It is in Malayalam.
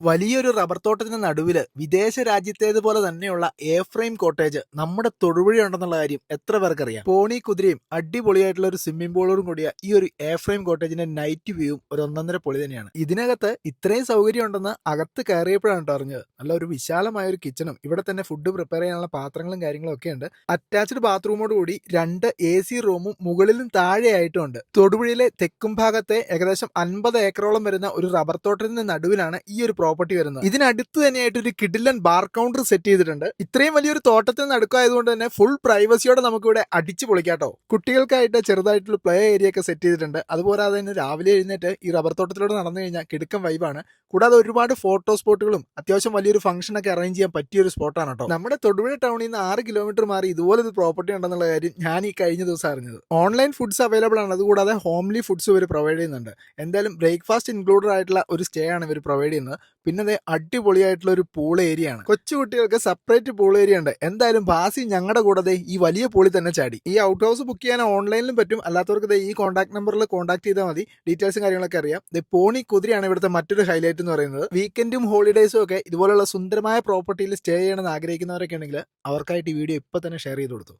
വലിയൊരു റബ്ബർ തോട്ടത്തിന് നടുവിൽ വിദേശ രാജ്യത്തേതുപോലെ തന്നെയുള്ള എ ഫ്രെയിം കോട്ടേജ് നമ്മുടെ തൊടുപുഴ ഉണ്ടെന്നുള്ള കാര്യം എത്ര പേർക്കറിയാം? പോണി കുതിരയും അടിപൊളിയായിട്ടുള്ള ഒരു സ്വിമ്മിംഗ് പൂളോടും കൂടിയ ഈ ഒരു എ ഫ്രെയിം കോട്ടേജിന്റെ നൈറ്റ് വ്യൂവും ഒരു ഒന്നൊന്നര പൊളി തന്നെയാണ്. ഇതിനകത്ത് ഇത്രയും സൗകര്യം ഉണ്ടെന്ന് അകത്ത് കയറിയപ്പോഴാണ് അറിഞ്ഞത്. നല്ല ഒരു വിശാലമായ ഒരു കിച്ചണും ഇവിടെ തന്നെ ഫുഡ് പ്രിപ്പയർ ചെയ്യാനുള്ള പാത്രങ്ങളും കാര്യങ്ങളും ഒക്കെ ഉണ്ട്. അറ്റാച്ച്ഡ് ബാത്റൂമോട് കൂടി രണ്ട് എ സി റൂമും മുകളിലും താഴെയായിട്ടുണ്ട്. തൊടുപുഴയിലെ തെക്കും ഭാഗത്തെ ഏകദേശം അൻപത് ഏക്കറോളം വരുന്ന ഒരു റബ്ബർ തോട്ടത്തിന്റെ നടുവിലാണ് ഈ ഒരു പ്രോപ്പർട്ടി വരുന്നത്. ഇതിനടുത്ത് തന്നെയായിട്ട് ഒരു കിഡിലൻ ബാർ കൗണ്ടർ സെറ്റ് ചെയ്തിട്ടുണ്ട്. ഇത്രയും വലിയൊരു തോട്ടത്തിൽ നടുക്കായതുകൊണ്ട് തന്നെ ഫുൾ പ്രൈവസിയോടെ നമുക്ക് ഇവിടെ അടിച്ചു പൊളിക്കാട്ടോ. കുട്ടികൾക്കായിട്ട് ചെറുതായിട്ടുള്ള പ്ലേ ഏരിയ ഒക്കെ സെറ്റ് ചെയ്തിട്ടുണ്ട്. അതുപോലെ തന്നെ രാവിലെ എഴുന്നേറ്റ് ഈ റബ്ബർ തോട്ടത്തിലൂടെ നടന്നു കഴിഞ്ഞാൽ കിടുക്കം വൈബാണ് കൂടാതെ ഒരുപാട് ഫോട്ടോ സ്പോട്ടുകളും അത്യാവശ്യം വലിയൊരു ഫംഗ്ഷൻ ഒക്കെ അറേഞ്ച് ചെയ്യാൻ പറ്റിയ ഒരു സ്പോട്ടാണ് കേട്ടോ. നമ്മുടെ തൊടുപുഴ ടൗണിൽ നിന്ന് ആറ് കിലോമീറ്റർ മാറി ഇതുപോലെ ഒരു പ്രോപ്പർട്ടി ഉണ്ടെന്നുള്ള കാര്യം ഞാൻ ഈ കഴിഞ്ഞ ദിവസം അറിഞ്ഞത്. ഓൺലൈൻ ഫുഡ്സ് അവൈലബിൾ ആണ്. അതുകൂടാതെ ഹോംലി ഫുഡ്സ് ഇവർ പ്രൊവൈഡ് ചെയ്യുന്നുണ്ട്. എന്തായാലും ബ്രേക്ക്ഫാസ്റ്റ് ഇൻക്ലൂഡഡ് ആയിട്ടുള്ള ഒരു സ്റ്റേ ആണ് ഇവർ പ്രൊവൈഡ് ചെയ്യുന്നത്. പിന്നെ ദേ അടിപൊളിയായിട്ടുള്ള ഒരു പൂൾ ഏരിയ ആണ്. കൊച്ചുകുട്ടികൾക്ക് സെപ്പറേറ്റ് പൂൾ ഏരിയ ഉണ്ട്. എന്തായാലും ഭാസി ഞങ്ങളുടെ കൂടെ ഈ വലിയ പൂളിൽ തന്നെ ചാടി. ഈ ഔട്ട് ഹൗസ് ബുക്ക് ചെയ്യാൻ ഓൺലൈനിലും പറ്റും. അല്ലാത്തവർക്ക് ഈ കോൺടാക്ട് നമ്പറിൽ കോൺടാക്ട് ചെയ്താൽ മതി. ഡീറ്റെയിൽസും കാര്യങ്ങളൊക്കെ അറിയാം. പോണി കുതിരയാണ് ഇവിടുത്തെ മറ്റൊരു ഹൈലൈറ്റ് എന്ന് പറയുന്നത്. വീക്കെൻഡും ഹോളിഡേയ്സും ഒക്കെ ഇതുപോലുള്ള സുന്ദരമായ പ്രോപ്പർട്ടിയിൽ സ്റ്റേ ചെയ്യണമെന്ന് ആഗ്രഹിക്കുന്നവരൊക്കെ ഉണ്ടെങ്കിൽ അവർക്കായിട്ട് ഈ വീഡിയോ ഇപ്പൊ തന്നെ ഷെയർ ചെയ്ത് കൊടുത്തു.